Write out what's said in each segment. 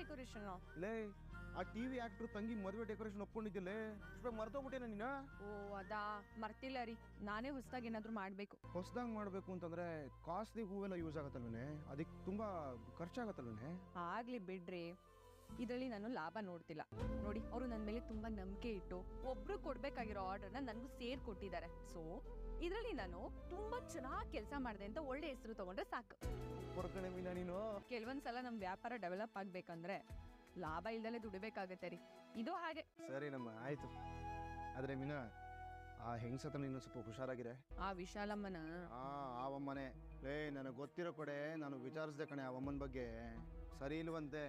Decoration ಲೇ ಆ TV actor ತಂಗಿ ಮದುವೆ ಡೆಕೋರೇಷನ್ ಒಪ್ಕೊಂಡಿದ್ದಿಲ್ಲ ಸ್ವಲ್ಪ ಮರ್ತೋಗ್ಬಿಟ್ಟೇನ ನೀನು? ಓ ಅದಾ ಮರ್ತಿಲ್ಲ ರೀ. ನಾನೇ ಹೊಸದಾಗಿ ಏನಾದ್ರು ಮಾಡ್ಬೇಕು. ಹೊಸದಾಗಿ ಮಾಡಬೇಕು ಅಂತಂದ್ರೆ ಕಾಸ್ಟ್ಲಿ ಹೂವೆಲ್ಲ ಯೂಸ್ ಆಗತ್ತಲ್ವೇ ಅದಕ್ಕೆ ತುಂಬಾ ಖರ್ಚಾಗತ್ತಲ್ವೇ ಆಗ್ಲಿ ಬಿಡ್ರಿ. ಇದರಲ್ಲಿ ನಾನು ಲಾಭ ನೋಡ್ತಿಲ್ಲ. ನೋಡಿ ಅವರು ನನ್ನ ಮೇಲೆ ತುಂಬಾ ನಂಬಿಕೆ ಇಟ್ಟು ಒಬ್ರು ಕೊಡ್ಬೇಕಾಗಿರೋ ಆರ್ಡರ್ನ ನನಗೂ ಸೇರ್ ಕೊಟ್ಟಿದ್ದಾರೆ. ಸೊ ಇದರಲ್ಲಿ ನಾನು ತುಂಬಾ ಚೆನ್ನಾಗಿ ಕೆಲಸ ಮಾಡಿದೆ ಅಂತ ಒಳ್ಳೆ ಹೆಸರು ತಗೊಂಡ್ರೆ ಸಾಕು. ನೀನು? ಕೆಲವೊಂದ್ಸಲ ನಮ್ ವ್ಯಾಪಾರ ಡೆವಲಪ್ ಆಗ್ಬೇಕಂದ್ರೆ ಲಾಭ ಇಲ್ದಲೆ ದುಡಿಬೇಕಾಗತ್ತೆ ರೀ. ಇದು ಹಾಗೆ. ಸರಿ ನಮ್ಮ ಆಯ್ತು. ಆದ್ರೆ ಮೀನಾ ಆ ಹೆಂಗ್ಸತ್ರ ನೀನು ಸ್ವಲ್ಪ ಹುಷಾರಾಗಿರೆ. ಆ ವಿಶಾಲಮ್ಮನ? ಆ ಆವಮ್ಮನೆ ಲೇ ನನಗೆ ಗೊತ್ತಿರೋ ಕಡೆ ನಾನು ವಿಚಾರಿಸ್ದೆ ಕಣೆ ಅವಮ್ಮನ ಬಗ್ಗೆ. ಸರಿ ಇಲ್ವಂತೆ.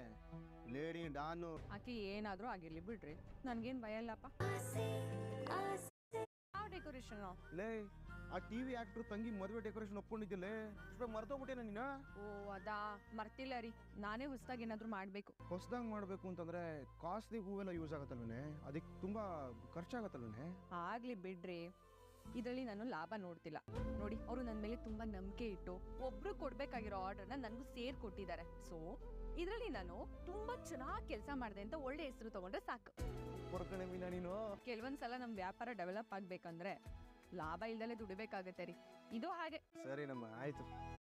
Lady don. ಆಕೆ ಏನಾದ್ರೂ ಆಗಿರ್ಲಿ ಬಿಡ್ರಿ. ನನ್ಗೇನ್ ಭಯ ಇಲ್ಲಪ್ಪ. ಯಾವ ಡೆಕೋರೇಷನ್ ಲೇ ಆ ಟಿವಿ ಆಕ್ಟರ್ ತಂಗಿ ಮದುವೆ ಡೆಕೋರೇಷನ್ ಒಪ್ಕೊಂಡಿದ್ದಿಲ್ಲೇ? ಮರ್ತೋಗ್ಬಿಟ್ಟೇನ ನೀನು? ಓ ಅದಾ. ಮರ್ತಿಲ್ಲ ರೀ. ನಾನೇ ಹೊಸದಾಗಿ ಏನಾದ್ರು ಮಾಡ್ಬೇಕು. ಹೊಸದಾಗಿ ಮಾಡಬೇಕು ಅಂತಂದ್ರೆ ಕಾಸ್ಟ್ಲಿ ಹೂವೆಲ್ಲ ಯೂಸ್ ಆಗತ್ತಲ್ವೇ ಅದಕ್ಕೆ ತುಂಬಾ ಖರ್ಚಾಗತ್ತಲ್ವೇ ಆಗ್ಲಿ ಬಿಡ್ರಿ. ಇದರಲ್ಲಿ ನಾನು ಲಾಭ ನೋಡ್ತಿಲ್ಲ. ನೋಡಿ ಅವರು ನನ್ನ ಮೇಲೆ ತುಂಬಾ ನಂಬಿಕೆ ಇಟ್ಟು ಒಬ್ರು ಕೊಡ್ಬೇಕಾಗಿರೋ ಆರ್ಡರ್ನ ನನಗೂ ಸೇರ್ ಕೊಟ್ಟಿದ್ದಾರೆ. ಸೊ ಇದರಲ್ಲಿ ನಾನು ತುಂಬಾ ಚೆನ್ನಾಗಿ ಕೆಲಸ ಮಾಡಿದೆ ಅಂತ ಒಳ್ಳೆ ಹೆಸರು ತಗೊಂಡ್ರೆ ಸಾಕು. ನೀನು. ಕೆಲವೊಂದ್ಸಲ ನಮ್ ವ್ಯಾಪಾರ ಡೆವಲಪ್ ಆಗ್ಬೇಕಂದ್ರೆ ಲಾಭ ಇಲ್ದಲೆ ದುಡಿಬೇಕಾಗತ್ತೆ ರೀ. ಇದು ಹಾಗೆ. ಸರಿ ನಮ್ಮ ಆಯ್ತು.